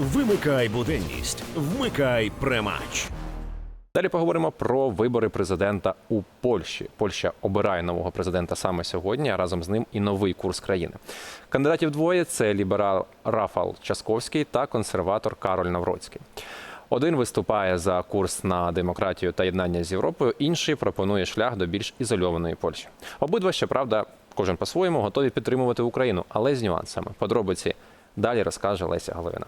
Вимикай буденність, вмикай премач. Далі поговоримо про вибори президента у Польщі. Польща обирає нового президента саме сьогодні, а разом з ним і новий курс країни. Кандидатів двоє: це ліберал Рафал Часковський та консерватор Кароль Навроцький. Один виступає за курс на демократію та єднання з Європою, інший пропонує шлях до більш ізольованої Польщі. Обидва, щоправда, кожен по-своєму готові підтримувати Україну, але з нюансами. Подробиці далі розкаже Леся Головина.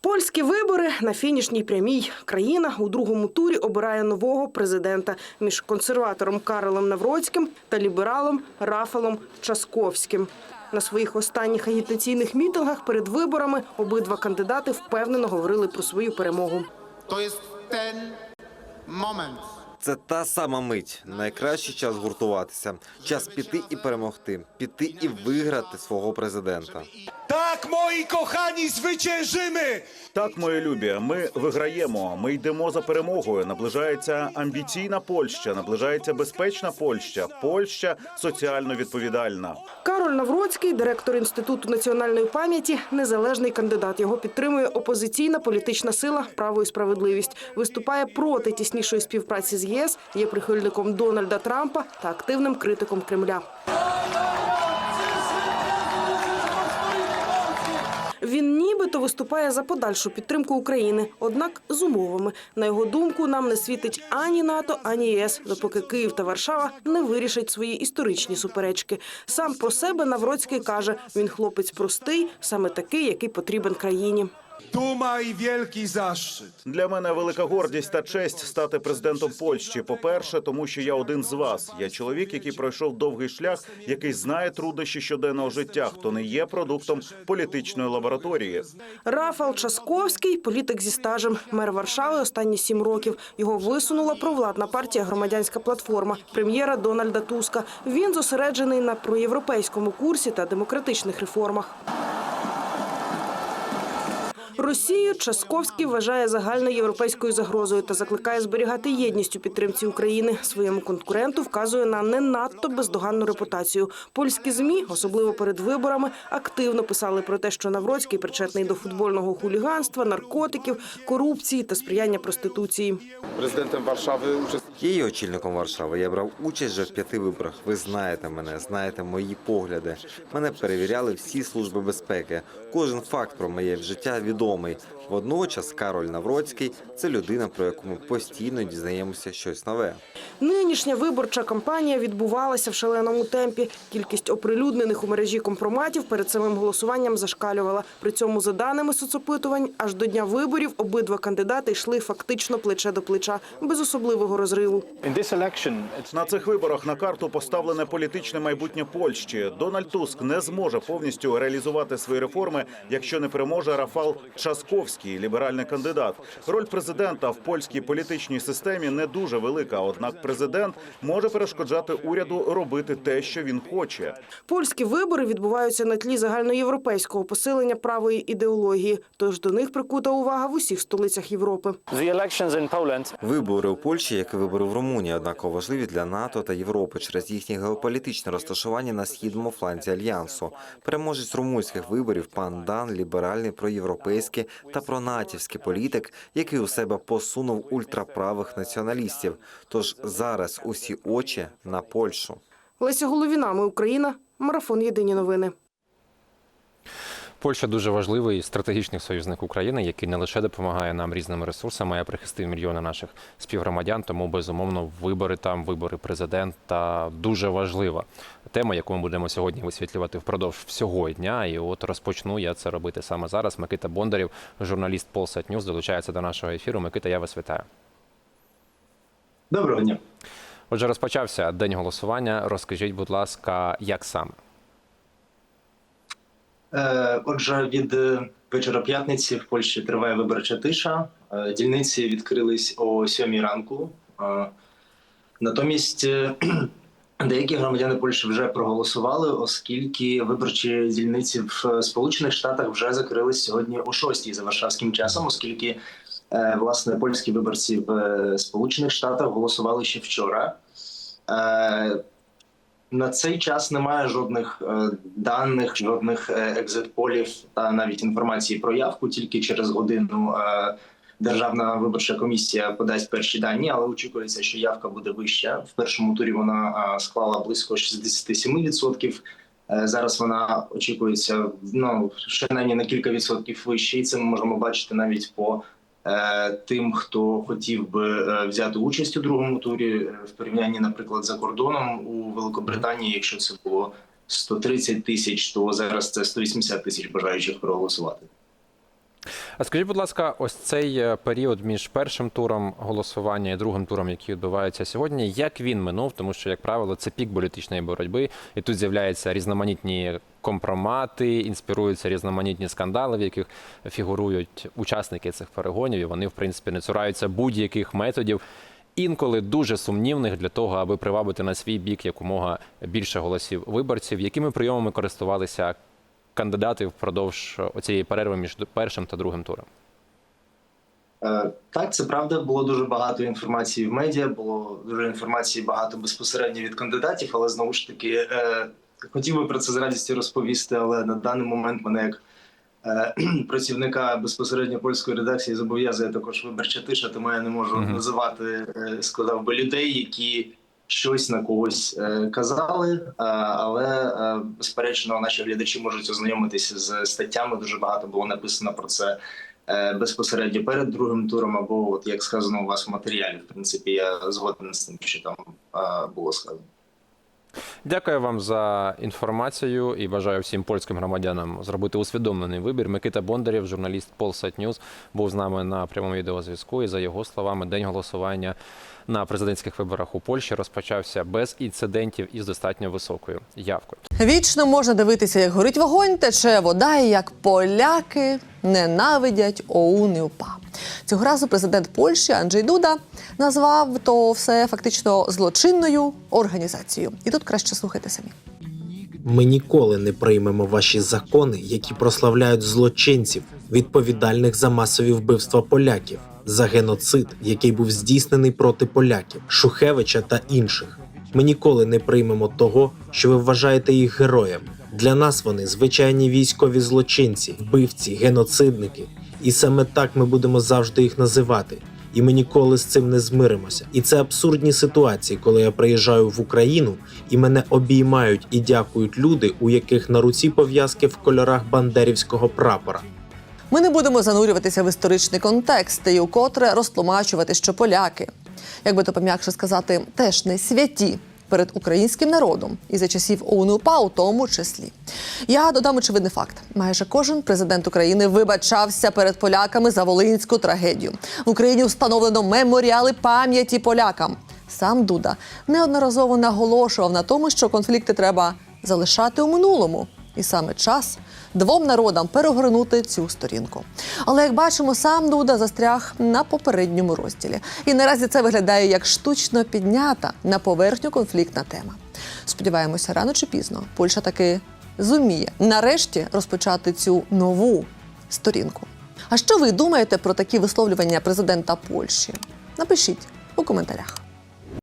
Польські вибори на фінішній прямій. Країна у другому турі обирає нового президента між консерватором Карлом Навроцьким та лібералом Рафалом Часковським. На своїх останніх агітаційних мітингах перед виборами обидва кандидати впевнено говорили про свою перемогу. То є moment. Це та сама мить. Найкращий час гуртуватися. Час піти і перемогти, піти і виграти свого президента. Tak, moi kochani, zwyciężymy! Так, мої любі, ми виграємо. Ми йдемо за перемогою. Наближається амбіційна Польща, наближається безпечна Польща, Польща соціально відповідальна. Кароль Навроцький, директор інституту національної пам'яті, незалежний кандидат. Його підтримує опозиційна політична сила Право і справедливість. Виступає проти тіснішої співпраці з ЄС, є прихильником Дональда Трампа та активним критиком Кремля. Він нібито виступає за подальшу підтримку України, однак з умовами. На його думку, нам не світить ані НАТО, ані ЄС, допоки Київ та Варшава не вирішать свої історичні суперечки. Сам про себе Навроцький каже: він хлопець простий, саме такий, який потрібен країні. I wielki zaszczyt. Для мене велика гордість та честь стати президентом Польщі. По-перше, тому що я один з вас. Я чоловік, який пройшов довгий шлях, який знає труднощі щоденного життя, хто не є продуктом політичної лабораторії. Рафал Часковський, політик зі стажем, мер Варшави останні сім років. Його висунула провладна партія Громадянська платформа прем'єра Дональда Туска. Він зосереджений на проєвропейському курсі та демократичних реформах. Росію Часковський вважає загальноєвропейською загрозою та закликає зберігати єдність у підтримці України. Своєму конкуренту вказує на не надто бездоганну репутацію. Польські змі, особливо перед виборами, активно писали про те, що Навроцький причетний до футбольного хуліганства, наркотиків, корупції та сприяння проституції. Warszawy uczestniczył Я є очільником Варшави. Я брав участь вже в п'яти виборах. Ви знаєте мене, знаєте мої погляди. Мене перевіряли всі служби безпеки. Кожен факт про моє життя відомий. Водночас Кароль Навроцький це людина, про яку ми постійно дізнаємося щось нове. Нинішня виборча кампанія відбувалася в шаленому темпі. Кількість оприлюднених у мережі компроматів перед самим голосуванням зашкалювала. При цьому, за даними соцопитувань, аж до дня виборів обидва кандидати йшли фактично плече до плеча, без особливого розриву. На цих виборах на карту поставлене політичне майбутнє Польщі. Дональд Туск не зможе повністю реалізувати свої реформи, якщо не переможе Рафал Часковський, ліберальний кандидат. Роль президента в польській політичній системі не дуже велика. Однак президент може перешкоджати уряду робити те, що він хоче. Польські вибори відбуваються на тлі загальноєвропейського посилення правої ідеології. Тож до них прикута увага в усіх столицях Європи. Вибори у Польщі, як і вибори в Румунії, однаково важливі для НАТО та Європи через їхнє геополітичне розташування на східному фланзі альянсу. Переможець румунських виборів пан Дан ліберальний проєвропейський та пронатівський політик, який у себе посунув ультраправих націоналістів. Тож зараз усі очі на Польщу. Леся Головіна, ми Україна. Марафон Єдині новини. Польща дуже важливий стратегічний союзник України, який не лише допомагає нам різними ресурсами, а прихистив мільйони наших співгромадян. Тому безумовно вибори там, вибори президента дуже важлива тема, яку ми будемо сьогодні висвітлювати впродовж всього дня. І от розпочну я це робити саме зараз. Микита Бондарів, журналіст Polsat News, долучається до нашого ефіру. Микита, я вас вітаю. Доброго дня. Отже, розпочався день голосування. Розкажіть, будь ласка, як саме? Е, Отже, від вечора п'ятниці в Польщі триває виборча тиша. Е, Дільниці відкрились о сьомій ранку. Е, Натомість деякі громадяни Польщі вже проголосували, оскільки виборчі дільниці в Сполучених Штатах вже закрились сьогодні о шостій за варшавським часом, оскільки власне польські виборці в Сполучених Штатах голосували ще вчора. На цей час немає жодних е, даних, жодних е, екзит-полів та навіть інформації про явку. Тільки через годину е, Державна виборча комісія подасть перші дані, але очікується, що явка буде вища. В першому турі вона склала близько 67%. Е, Зараз вона очікується ну принаймні на кілька відсотків вище, і це ми можемо бачити навіть по тим, хто хотів би е, взяти участь у другому турі е, в порівнянні, наприклад, за кордоном у Великобританії. Якщо це було 130 тисяч, то зараз це 180 тисяч бажаючих проголосувати. А скажіть, будь ласка, ось цей е, період між першим туром голосування і другим туром, який відбувається сьогодні, як він минув? Тому що, як правило, це пік політичної боротьби, і тут з'являються різноманітні компромати, інспіруються різноманітні скандали, в яких фігурують учасники цих перегонів. І вони, в принципі, не цураються будь-яких методів. Інколи дуже сумнівних для того, аби привабити на свій бік якомога більше голосів виборців, якими прийомами користувалися кандидати впродовж цієї перерви між першим та другим туром. Е, Так, це правда. Було дуже багато інформації в медіа, було дуже інформації багато безпосередньо від кандидатів, але знову ж таки е, хотів би про це з радістю розповісти. Але на даний момент мене як е, працівника безпосередньо польської редакції зобов'язує також виборча тиша, тому я не можу називати е, сказав би людей, які щось на когось е, казали. Е, але е, безперечно, наші глядачі можуть ознайомитися з статтями. Дуже багато було написано про це безпосередньо перед другим туром, або от як сказано у вас в матеріалі. В принципі, я згоден з тим, що там було сказано. Дякую вам за інформацію і бажаю всім польським громадянам зробити усвідомлений вибір. Микита Бондарєв, журналіст Polsat News, був з нами на прямому відеозв'язку. І за його словами, день голосування на президентських виборах у Польщі розпочався без інцидентів і з достатньо високою явкою. Вічно можна дивитися, як горить вогонь, тече вода, і як поляки ненавидять ОУН і УПА. Цього разу президент Польщі Анджей Дуда назвав то все фактично злочинною організацією. І тут краще слухайте самі. Ми ніколи не приймемо ваші закони, які прославляють злочинців, відповідальних за масові вбивства поляків, за геноцид, який був здійснений проти поляків, Шухевича та інших. Ми ніколи не приймемо того, що ви вважаєте їх героями. Для нас вони звичайні військові злочинці, вбивці, геноцидники. І саме так ми будемо завжди їх називати. І ми ніколи з цим не змиримося. І це абсурдні ситуації, коли я приїжджаю в Україну і мене обіймають і дякують люди, у яких на руці пов'язки в кольорах бандерівського прапора. Ми не будемо занурюватися в історичний контекст і укотре розтлумачувати, що поляки, як би то пом'якше сказати, теж не святі перед українським народом і за часів ОУНУПА у тому числі. Я додам очевидний факт: майже кожен президент України вибачався перед поляками за волинську трагедію. В Україні встановлено меморіали пам'яті полякам. Сам Дуда неодноразово наголошував на тому, що конфлікти треба залишати у минулому, і саме час двом народам перегорнути цю сторінку. Але як бачимо, сам Дуда застряг на попередньому розділі. І наразі це виглядає як штучно піднята на поверхню конфліктна тема. Сподіваємося, рано чи пізно Польща таки зуміє нарешті розпочати цю нову сторінку. А що ви думаєте про такі висловлювання президента Польщі? Напишіть у коментарях.